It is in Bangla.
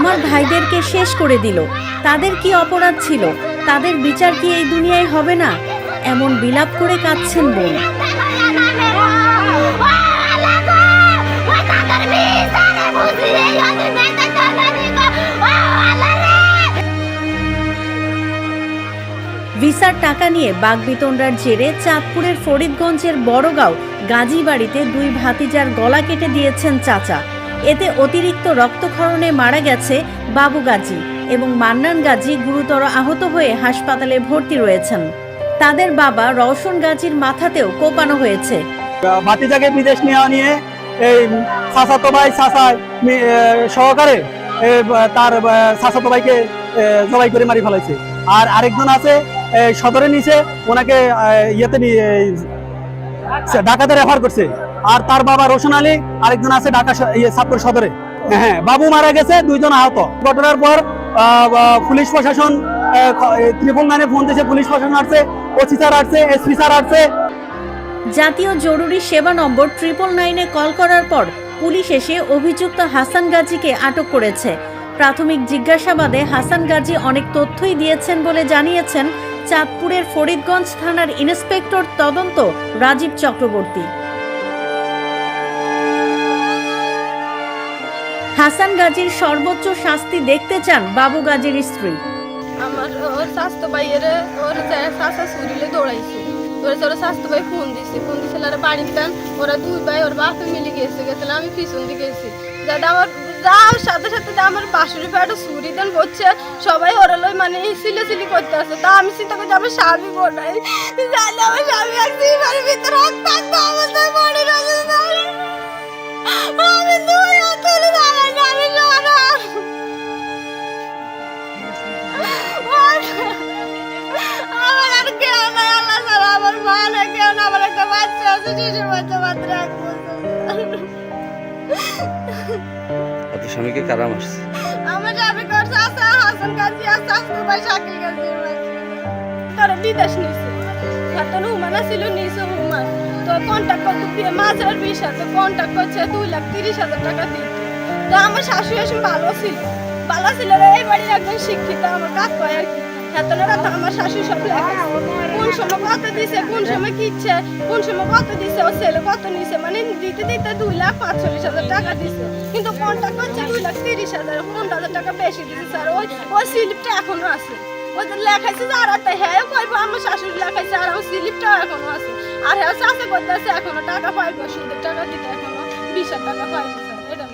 আমার ভাইদেরকে শেষ করে দিল। তাদের কি অপরাধ ছিল? তাদের বিচার কি এই দুনিয়ায় হবে না? এমন বিলাপ করে কাঁদছেন বোন। ভিসার টাকা নিয়ে বাগবিতন্ডার জেরে চাঁদপুরের ফরিদগঞ্জের বড়গাঁও গাজী বাড়িতে দুই ভাতিজার গলা কেটে দিয়েছেন চাচা। এতে অতিরিক্ত রক্তক্ষরণে মারা গেছে বাবু গাজী এবং মান্নান গাজী গুরুতর আহত হয়ে হাসপাতালে ভর্তি রয়েছেন। তাদের বাবা রওশন গাজীর মাথাতেও কোপানো হয়েছে। ভাতিজাকে বিদেশ নেওয়া নিয়ে এই চাচাতো ভাই এ, সহকারে তার চাচাতো ভাইকে জবাই করে মারি ফেলাইছে আর আরেকজন আছে এ, সদরে নিচে ওনাকে ইয়েতে রেফার করছে। আর তার বাবা রোশন আলী, আরেকজন আছে ঢাকা ইয়ে সদরে। হ্যাঁ বাবু মারা গেছে, দুইজন আহত। ঘটনার পর পুলিশ প্রশাসন ফোন দিয়েছে, পুলিশ প্রশাসন আসছে, ওসি স্যার আসছে এসপি স্যার আসছে। জাতীয় জরুরি সেবা নম্বর ট্রিপল নাইনে কল করার পর পুলিশ এসে অভিযুক্ত হাসান গাজীকে আটক করেছে। প্রাথমিক জিজ্ঞাসাবাদে হাসান গাজী অনেক তথ্যই দিয়েছেন বলে জানিয়েছেন চাঁদপুরের ফরিদগঞ্জ থানার ইন্সপেক্টর তদন্ত, রাজীব চক্রবর্তী। হাসান গাজীর সর্বোচ্চ শাস্তি দেখতে চান বাবু গাজীর স্ত্রী। আমার ওর স্বাস্থ্য ভাইয়ের ওর শাশা সুরিলে দৌড়াইছে। ওর ওর স্বাস্থ্য ভাই ফোন দিছে। ফোন দিছে ওরা দুই ভাই ওর বাপে মিলে গেছে। গেছিলাম আমি পিছন দিকে গেছি। যাতে আমার যাওয়ার সাথে সাথে যে, আমার বাসুরি পেটে সুরি দেন করছে সবাই ওরা লই মানে সিলে সিলি করতে আসে। তা আমি চিন্তা করছি, আমার স্বামী বোনাই জানি আমার স্বামী আসছে বাড়ির ভিতরে দুই হাত দাঁড়াই, আমি সরাম আমার আর আল্লাহ না একটা বাচ্চা আছে শিশুর বাচ্চা স্বামীকে কারা মারছে আমার স্বামী করছে আছে হাসান গাজী আছে আসতে ভাই শাকিল গাজী তারা বিদেশ নিছে এখন হুমানা ছিল নিছে হুমান তো কন্ট্যাক্ট করতে দিয়ে মাছের বিশ হাজার কন্ট্যাক্ট করছে দুই লাখ তিরিশ হাজার টাকা দিতে তো আমার শাশুড়ি এসে ভালো ছিল। ভালো ছিল এই বাড়ির একজন শিক্ষিত আমার কাজ করে আর কি। আমার শাশুড়ি সব কোন সময় কত দিছে, কোন সময় কি কোন সময় কত দিছে ও ছেলে কত নিছে মানে দিতে দিতে দুই লাখ পাঁচচল্লিশ হাজার টাকা দিছে। কিন্তু কন্ট্যাক্ট করছে, দুই লাখ তিরিশ হাজার পনেরো হাজার টাকা বেশি দিছে, স্যার? ওই ওই স্লিপটা এখনও আছে। যে লেখাইছে যে আর হ্যাঁ কইবো, আমার শাশুড়ি লেখাইছে আর আমার স্লিপটাও এখনও আছে। আর হ্যাঁ চাষে করতে এখনও, টাকা পাইবো, সুদের টাকা দিতে এখনও, বিশ হাজার টাকা পাইবো এটা